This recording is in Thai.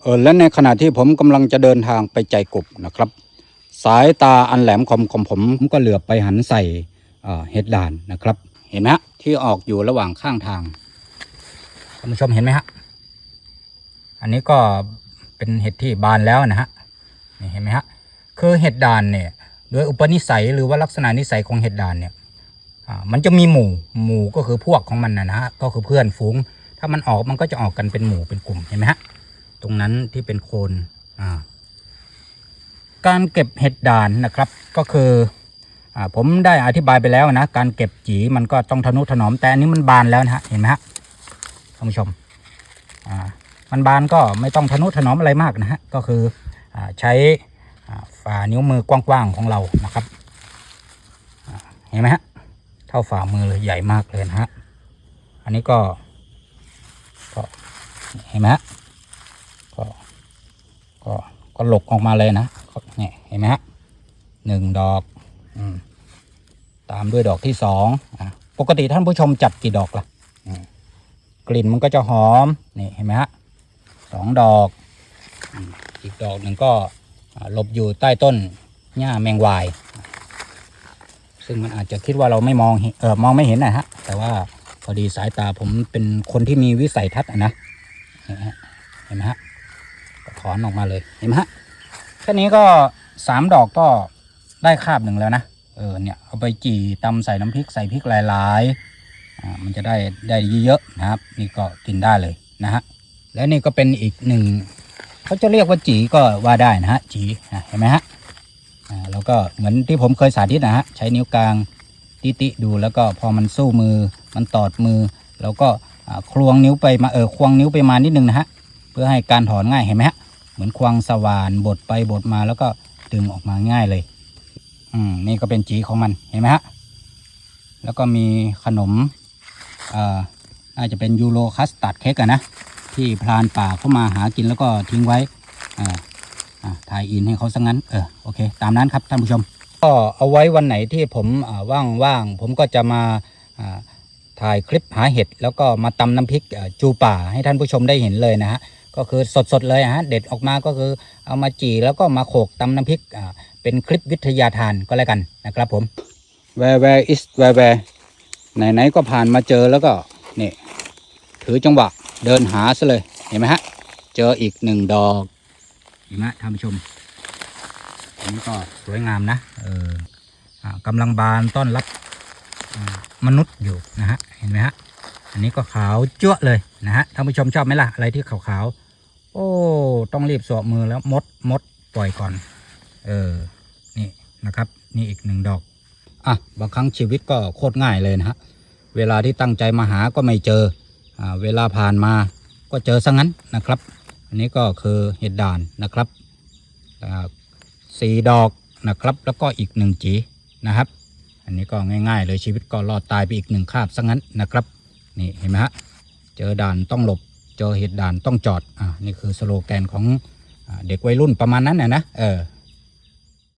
เออและในขณะที่ผมกำลังจะเดินทางไปใจกบนะครับ สายตาอันแหลมคมของผมก็เหลือบไปหันใส่เห็ดด่านนะครับ เห็นไหมฮะที่ออกอยู่ระหว่างข้างทางท่านผู้ชมเห็นไหมฮะอันนี้ก็เป็นเห็ดที่บานแล้วนะฮะนี่เห็นไหมฮะคือเห็ดด่านเนี่ยโดยอุปนิสัยหรือว่าลักษณะนิสัยของเห็ดด่านเนี่ยมันจะมีหมู่หมู่ก็คือพวกของมันนะนะฮะก็คือเพื่อนฝูง ถ้ามันออกมันก็จะออกกันเป็นหมู่เป็นกลุ่มเห็นไหมฮะ ตรงนั้นที่เป็นโคนการเก็บเห็ดด่านนะครับก็คืออผมได้อธิบายไปแล้วนะ การเก็บจีมันก็ต้องทนุถนอมแต่อันนี้มันบานแล้วนะฮะเห็นไหมฮะท่านผู้ชมมันบานก็ไม่ต้องทนุถนอมอะไรมากนะฮะก็คืออใช้ฝ่านิ้วมือกว้างๆของเรานะครับเห็นไหมฮะเท่าฝ่ามือเลยใหญ่มากเลยนะฮะอันนี้ก็ก็เห็นไหมฮะ ก็ก็ก็หลกออกมาเลยนะเนี่ยเห็นไหมฮะหนึ่งดอกอตามด้วยดอกที่สองอะปกติท่านผู้ชมจับกี่ดอกล่ะอืมกลิ่นมันก็จะหอมนี่เห็นไหมฮะสองดอก อีกดอกหนึ่งก็หลบอยู่ใต้ต้นหญ้าแมงวาย ซึ่งมันอาจจะคิดว่าเราไม่มองเออมองไม่เห็นนะฮะ แต่ว่าพอดีสายตาผมเป็นคนที่มีวิสัยทัศน์นะเห็นไหมฮะ ถอนออกมาเลยเห็นไหมฮะแค่นี้ก็สามดอกก็ได้คาบหนึ่งแล้วนะเออเนี่ยเอาไปจี่ตำใส่น้ำพริกใส่พริกหลายๆอ่ามันจะได้ได้เยอะๆนะครับ นี่ก็กินได้เลยนะฮะและนี่ก็เป็นอีกหนึ่งเขาจะเรียกว่าจีก็ว่าได้นะฮะจีอะเห็นไหมฮะอ่าแล้วก็เหมือนที่ผมเคยสาธิตนะฮะใช้นิ้วกลางติติดูแล้วก็พอมันสู้มือมันตอดมือ แล้วก็อ่าควงนิ้วไปมาเออควงนิ้วไปมานิดนึงนะฮะ พื่อให้การถอนง่ายเห็นไหมฮะเหมือนควงสว่านบดไปบดมาแล้วก็ดึงออกมาง่ายเลย อืมนี่ก็เป็นจีของมันเห็นไหมฮะแล้วก็มีขนมเอ่อน่าจะเป็นยูโรคัสตัดเค้กอะนะที่พรานป่าเข้ามาหากินแล้วก็ทิ้งไว้อ่าอ่าถ่ายอินให้เขาซะงั้น เออ โอเค ตามนั้นครับท่านผู้ชม ก็เอาไว้วันไหนที่ผมอ่าว่างๆ ผมก็จะมาอ่าถ่ายคลิปหาเห็ด แล้วก็มาตำน้ำพริกอ่อจูป่าให้ท่านผู้ชมได้เห็นเลยนะฮะ ก็คือสดๆเลยฮะเด็ดออกมาก็คือเอามาจี่แล้วก็มาโขกตำน้ำพริกอ่าเป็นคลิปวิทยาทานก็แล้วกันนะครับผม where where is where where ไหนๆก็ผ่านมาเจอแล้วก็นี่ถือจังหวะเดินหาซะเลยเห็นไหมฮะ เจออีกหนึ่งดอกเห็นไหมท่านผู้ชมอันนี้ก็สวยงามนะเอออ่ากำลังบานต้อนรับอ่ามนุษย์อยู่นะฮะเห็นไหมฮะอันนี้ก็ขาวจั่วะเลยนะฮะท่านผู้ชมชอบไหมล่ะอะไรที่ขาวๆ โอ้ ต้องรีบสวมมือแล้วมดมดปล่อยก่อน เออ นี่นะครับ นี่อีกหนึ่งดอก อะ บางครั้งชีวิตก็โคตรง่ายเลยนะฮะ เวลาที่ตั้งใจมาหาก็ไม่เจอ อ่า เวลาผ่านมาก็เจอซะงั้นนะครับ อันนี้ก็คือเห็ดด่านนะครับสี่ดอกนะครับ แล้วก็อีกหนึ่งจีนะครับ อันนี้ก็ง่าย ๆ เลยชีวิตก็รอดตายไปอีกหนึ่งคาบซะงั้นนะครับ นี่เห็นไหมฮะ เจอด่านต้องหลบ เจอเหตุด่านต้องจอดอ่านี่คือสโลแกนของอเด็กวัยรุ่นประมาณนั้นนะนะเออ